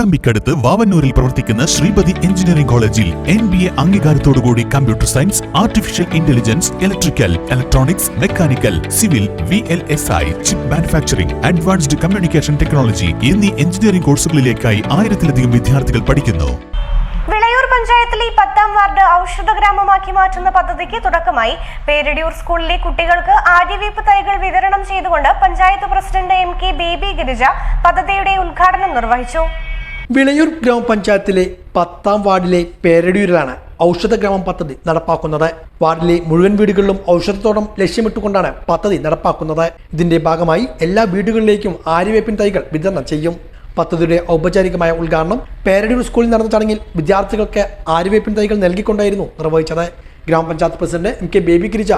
പട്ടാമ്പിക്കടുത്ത് വാവന്നൂരിൽ പ്രവർത്തിക്കുന്ന ശ്രീപതി എഞ്ചിനീയറിംഗ് കോളേജിൽ N B A അംഗീകാരത്തോടുകൂടി computer science artificial intelligence electrical electronics mechanical civil V L S I chip manufacturing advanced communication technology എന്നീ engineering കോഴ്സുകളിലേക്കായി ആയിരത്തിലധികം വിദ്യാർത്ഥികൾ പഠിക്കുന്നു. വിളയൂർ പഞ്ചായത്തിലെ പത്താം വാർഡ് ഔഷധ ഗ്രാമമാക്കി മാറ്റുന്ന പദ്ധതിക്ക് തുടക്കമായി പേരടിയൂർ സ്കൂളിലെ കുട്ടികൾക്ക് ആര്യവേപ്പ് തൈകൾ വിതരണം ചെയ്തുകൊണ്ട് panchayat president M K Baby Girija പദ്ധതിയുടെ ഉദ്ഘാടനം നിർവഹിച്ചു. വിളയൂർ ഗ്രാമപഞ്ചായത്തിലെ പത്താം വാർഡിലെ പേരടിയൂരിലാണ് ഔഷധ ഗ്രാമം പദ്ധതി നടപ്പാക്കുന്നത്. വാർഡിലെ മുഴുവൻ വീടുകളിലും ഔഷധത്തോടം ലക്ഷ്യമിട്ടുകൊണ്ടാണ് പദ്ധതി നടപ്പാക്കുന്നത്. ഇതിന്റെ ഭാഗമായി എല്ലാ വീടുകളിലേക്കും ആര്യവേപ്പിൻ തൈകൾ വിതരണം ചെയ്യും. പദ്ധതിയുടെ ഔപചാരികമായ ഉദ്ഘാടനം പേരടിയൂർ സ്കൂളിൽ നടന്ന ചടങ്ങിൽ വിദ്യാർത്ഥികൾക്ക് ആര്യവേപ്പിൻ തൈകൾ നൽകിക്കൊണ്ടായിരുന്നു നിർവഹിച്ചത്. ഗ്രാമപഞ്ചായത്ത് president M K Baby Girija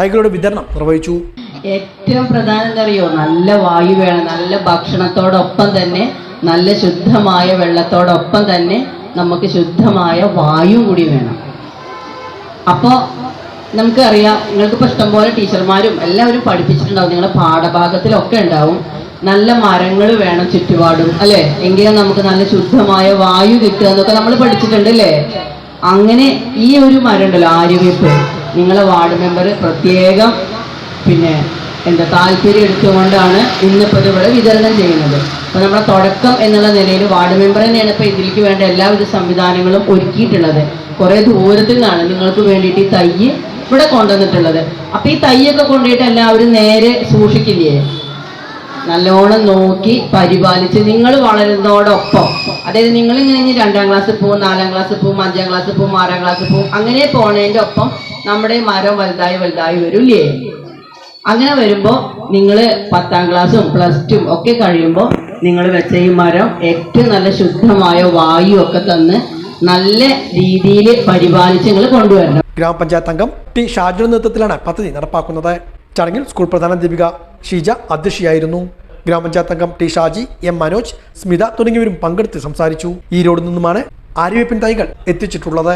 തൈകളുടെ വിതരണം നിർവഹിച്ചു. ഏറ്റവും പ്രധാനം എന്തറിയോ? നല്ല വായു വേണം നല്ല ഭക്ഷണത്തോടൊപ്പം തന്നെ നല്ല ശുദ്ധമായ വെള്ളത്തോടൊപ്പം തന്നെ നമുക്ക് ശുദ്ധമായ വായു കൂടി വേണം. അപ്പോൾ നമുക്കറിയാം നിങ്ങൾക്കിപ്പോൾ ഇഷ്ടംപോലെ ടീച്ചർമാരും എല്ലാവരും പഠിപ്പിച്ചിട്ടുണ്ടാവും. നിങ്ങളുടെ പാഠഭാഗത്തിലൊക്കെ ഉണ്ടാവും. നല്ല മരങ്ങൾ വേണം ചുറ്റുപാടും അല്ലേ? എങ്കിലും നമുക്ക് നല്ല ശുദ്ധമായ വായു കിട്ടുക എന്നൊക്കെ നമ്മൾ പഠിച്ചിട്ടുണ്ട് അല്ലേ? അങ്ങനെ ഈ ഒരു മരം ഉണ്ടല്ലോ ആര്യവേപ്പ് നിങ്ങളെ വാർഡ് മെമ്പർ പ്രത്യേകം പിന്നെ എന്താ താല്പര്യം എടുത്തുകൊണ്ടാണ് ഇന്നിപ്പോൾ ഇതിവിടെ വിതരണം ചെയ്യുന്നത്. അപ്പോൾ നമ്മുടെ തുടക്കം എന്നുള്ള നിലയിൽ വാർഡ് മെമ്പർ തന്നെയാണ് ഇപ്പോൾ ഇതിലേക്ക് വേണ്ട എല്ലാവിധ സംവിധാനങ്ങളും ഒരുക്കിയിട്ടുള്ളത്. കുറേ ദൂരത്തിൽ നിന്നാണ് നിങ്ങൾക്ക് വേണ്ടിയിട്ട് ഈ തൈ ഇവിടെ കൊണ്ടുവന്നിട്ടുള്ളത്. അപ്പോൾ ഈ തയ്യൊക്കെ കൊണ്ടുപോയിട്ട് എല്ലാവരും നേരെ സൂക്ഷിക്കില്ലേ? നല്ലോണം നോക്കി പരിപാലിച്ച് നിങ്ങൾ വളരുന്നതോടൊപ്പം അതായത് നിങ്ങൾ ഇങ്ങനെ ഇനി രണ്ടാം ക്ലാസ് പോവും നാലാം ക്ലാസ് പോവും അഞ്ചാം ക്ലാസ് പോവും ആറാം ക്ലാസ് പോവും അങ്ങനെ പോണതിന്റെ ഒപ്പം നമ്മുടെ മരം വലുതായി വലുതായി വരില്ലേ? അങ്ങനെ വരുമ്പോൾ നിങ്ങൾ പത്താം ക്ലാസ്സും പ്ലസ് ടു ഒക്കെ കഴിയുമ്പോൾ നിങ്ങൾ വെച്ച ഈ മരം ഏറ്റവും നല്ല ശുദ്ധമായ വായു ഒക്കെ തന്ന് നല്ല രീതിയിൽ പരിപാലിച്ച് നിങ്ങൾ കൊണ്ടുവരണം. ഗ്രാമപഞ്ചായത്ത് അംഗം ടി ഷാജു നേതൃത്വത്തിലാണ് പദ്ധതി നടപ്പാക്കുന്നത്. ചടങ്ങിൽ സ്കൂൾ പ്രധാന ദീപിക ഷീജ അധ്യക്ഷയായിരുന്നു. ഗ്രാമപഞ്ചായത്ത് അംഗം ടി ഷാജി എം മനോജ് സ്മിത തുടങ്ങിയവരും പങ്കെടുത്ത് സംസാരിച്ചു. ഈ റോഡിൽ നിന്നുമാണ് ആര്യവേപ്പിൻ തൈകൾ എത്തിച്ചിട്ടുള്ളത്.